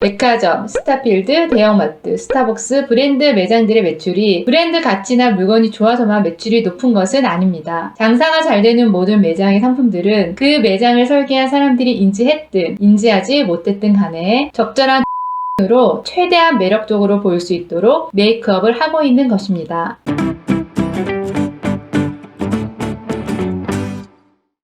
백화점, 스타필드, 대형마트, 스타벅스, 브랜드 매장들의 매출이 브랜드 가치나 물건이 좋아서만 매출이 높은 것은 아닙니다. 장사가 잘 되는 모든 매장의 상품들은 그 매장을 설계한 사람들이 인지했든 인지하지 못했든 간에 적절한 으로 최대한 매력적으로 보일 수 있도록 메이크업을 하고 있는 것입니다.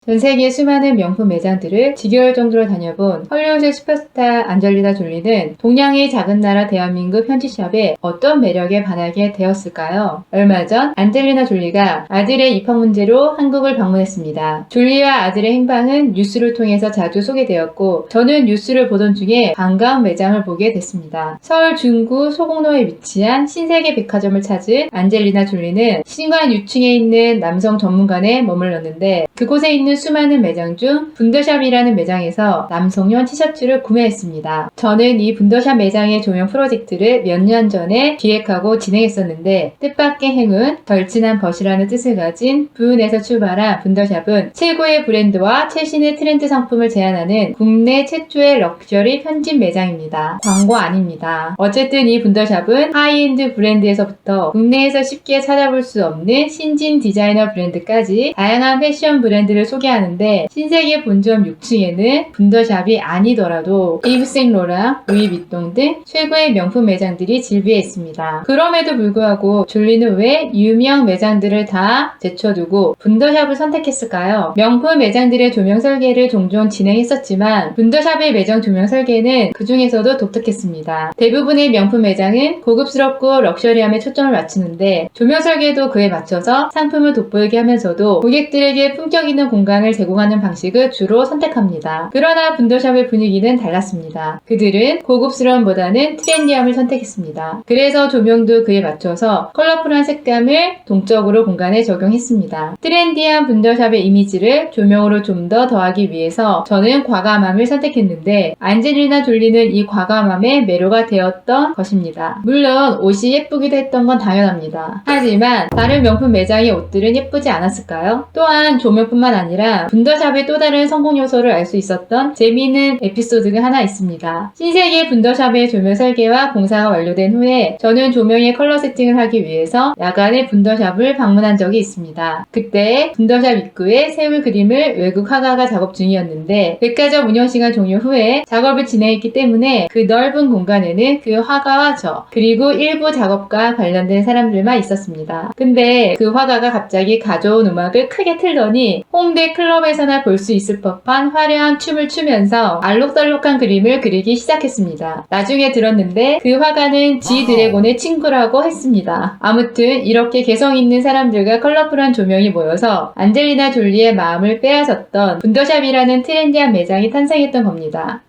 전 세계 수많은 명품 매장들을 지겨울 정도로 다녀본 헐리우드 슈퍼스타 안젤리나 졸리는 동양의 작은 나라 대한민국 현지샵에 어떤 매력에 반하게 되었을까요? 얼마 전 안젤리나 졸리가 아들의 입학 문제로 한국을 방문했습니다. 졸리와 아들의 행방은 뉴스를 통해서 자주 소개되었고 저는 뉴스를 보던 중에 반가운 매장을 보게 됐습니다. 서울 중구 소공로에 위치한 신세계 백화점을 찾은 안젤리나 졸리는 신관 유층에 있는 남성 전문관에 머물렀는데 그곳에 있는 수많은 매장 중 분더샵이라는 매장에서 남성용 티셔츠를 구매했습니다. 저는 이 분더샵 매장의 조명 프로젝트를 몇 년 전에 기획하고 진행했었는데 뜻밖의 행운, 덜진한 벗이라는 뜻을 가진 부은에서 출발한 분더샵은 최고의 브랜드와 최신의 트렌드 상품을 제안하는 국내 최초의 럭셔리 편집 매장입니다. 광고 아닙니다. 어쨌든 이 분더샵은 하이엔드 브랜드에서부터 국내에서 쉽게 찾아볼 수 없는 신진 디자이너 브랜드까지 다양한 패션 브랜드를 소개 하는데 신세계 본점 6층에는 분더샵이 아니더라도 이브생로랑 루이비통 등 최고의 명품 매장들이 질비해 있습니다. 그럼에도 불구하고 졸리는 왜 유명 매장들을 다 제쳐두고 분더샵을 선택했을까요? 명품 매장들의 조명 설계를 종종 진행했었지만 분더샵의 매장 조명 설계는 그 중에서도 독특했습니다. 대부분의 명품 매장은 고급스럽고 럭셔리함에 초점을 맞추는데 조명 설계도 그에 맞춰서 상품을 돋보이게 하면서도 고객들에게 품격 있는 공간 을 제공하는 방식을 주로 선택합니다. 그러나 분더샵의 분위기는 달랐습니다. 그들은 고급스러움보다는 트렌디함을 선택했습니다. 그래서 조명도 그에 맞춰서 컬러풀한 색감을 동적으로 공간에 적용했습니다. 트렌디한 분더샵의 이미지를 조명으로 좀 더 더하기 위해서 저는 과감함을 선택했는데 안젤리나 졸리는 이 과감함에 매료가 되었던 것입니다. 물론 옷이 예쁘기도 했던 건 당연합니다. 하지만 다른 명품 매장의 옷들은 예쁘지 않았을까요? 또한 조명뿐만 아니라 분더샵의 또 다른 성공 요소를 알 수 있었던 재미있는 에피소드가 하나 있습니다. 신세계 분더샵의 조명 설계와 공사가 완료된 후에 저는 조명의 컬러 세팅을 하기 위해서 야간에 분더샵을 방문한 적이 있습니다. 그때 분더샵 입구에 세울 그림을 외국 화가가 작업 중이었는데 백화점 운영 시간 종료 후에 작업을 진행했기 때문에 그 넓은 공간에는 그 화가와 저 그리고 일부 작업과 관련된 사람들만 있었습니다. 근데 그 화가가 갑자기 가져온 음악을 크게 틀더니 홍대 클럽에서나 볼 수 있을 법한 화려한 춤을 추면서 알록달록한 그림을 그리기 시작했습니다. 나중에 들었는데 그 화가는 지 드래곤의 친구라고 했습니다. 아무튼 이렇게 개성 있는 사람들과 컬러풀한 조명이 모여서 안젤리나 졸리의 마음을 빼앗았던 분더샵이라는 트렌디한 매장이 탄생했던 겁니다.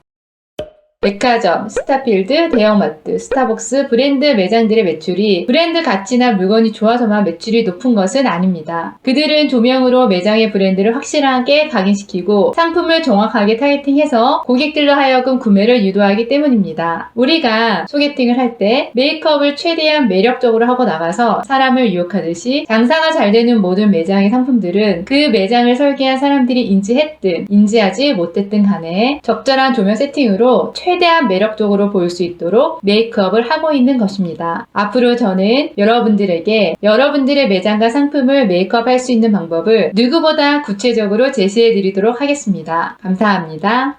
백화점, 스타필드, 대형마트, 스타벅스, 브랜드 매장들의 매출이 브랜드 가치나 물건이 좋아서만 매출이 높은 것은 아닙니다. 그들은 조명으로 매장의 브랜드를 확실하게 각인시키고 상품을 정확하게 타겟팅해서 고객들로 하여금 구매를 유도하기 때문입니다. 우리가 소개팅을 할 때 메이크업을 최대한 매력적으로 하고 나가서 사람을 유혹하듯이 장사가 잘 되는 모든 매장의 상품들은 그 매장을 설계한 사람들이 인지했든 인지하지 못했든 간에 적절한 조명 세팅으로 최대한 매력적으로 보일 수 있도록 메이크업을 하고 있는 것입니다. 앞으로 저는 여러분들에게 여러분들의 매장과 상품을 메이크업 할 수 있는 방법을 누구보다 구체적으로 제시해 드리도록 하겠습니다. 감사합니다.